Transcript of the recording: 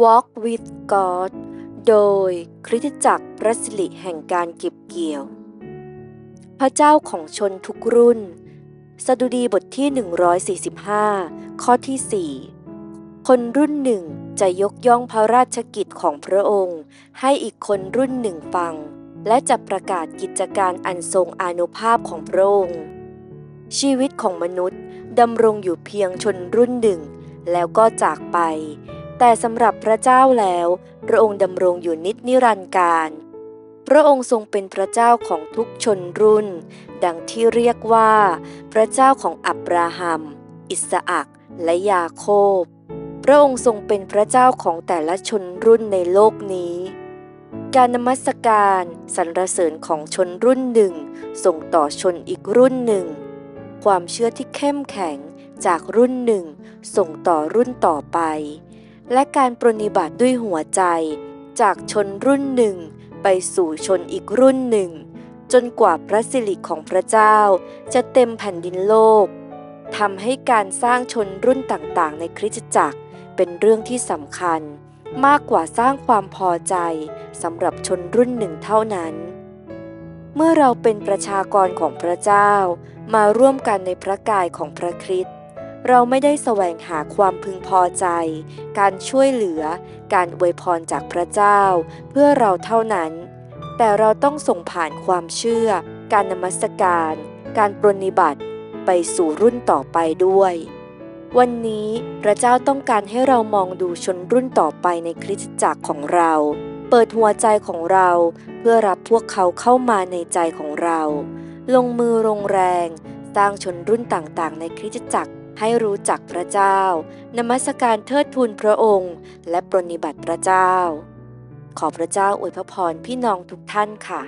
Walk with God โดยคริสตจักรพระสิริแห่งการเก็บเกี่ยว พระเจ้าของชนทุกรุ่น สดุดีบทที่ 145 ข้อที่ 4 คนรุ่นหนึ่งจะยกย่องพระราชกิจของพระองค์ ให้อีกคนรุ่นหนึ่งฟัง และจะประกาศกิจการอันทรงอานุภาพของพระองค์ ชีวิตของมนุษย์ดำรงอยู่เพียงชนรุ่นหนึ่ง แล้วก็จากไป แต่สำหรับพระเจ้าแล้ว พระองค์ดำรงอยู่นิจนิรันดร์การ พระองค์ทรงเป็นพระเจ้าของทุกชนรุ่น ดังที่เรียกว่า พระเจ้าของอับราฮัม อิสอักและยาโคบ พระองค์ทรงเป็นพระเจ้าของแต่ละชนรุ่นในโลกนี้ การนมัสการสรรเสริญของชนรุ่นหนึ่ง ส่งต่อชนอีกรุ่นหนึ่ง ความเชื่อที่เข้มแข็งจากรุ่นหนึ่ง ส่งต่อรุ่นต่อไป และการปรนิบัติด้วยหัวใจ จากชนรุ่นหนึ่ง ไปสู่ชนอีกรุ่นหนึ่ง จนกว่าพระสิริของพระเจ้า จะเต็มแผ่นดินโลกทำให้การสร้างชนรุ่นต่างๆ ในคริสตจักรเป็นเรื่องที่สำคัญ มากกว่าสร้างความพอใจสำหรับชนรุ่นหนึ่งเท่านั้น เมื่อเราเป็นประชากรของพระเจ้า มาร่วมกันในพระกายของพระคริสต์ เราไม่ได้แสวงหาความพึงพอใจ การช่วยเหลือ การอวยพรจากพระเจ้า เพื่อเราเท่านั้น แต่เราต้องส่งผ่านความเชื่อ การนมัสการ การปรนนิบัติ ไปสู่รุ่นต่อไปด้วย วันนี้พระเจ้าต้องการให้เรามองดูชนรุ่นต่อไปในคริสตจักรของเรา เปิดหัวใจของเราเพื่อรับพวกเขาเข้ามาในใจของเรา ลงมือลงแรง สร้างชนรุ่นต่างๆ ในคริสตจักร ให้รู้จักพระเจ้า นมัสการเทิดทูนพระองค์ และปรนนิบัติพระเจ้า ขอพระเจ้าอวยพระพรพี่น้องทุกท่านค่ะ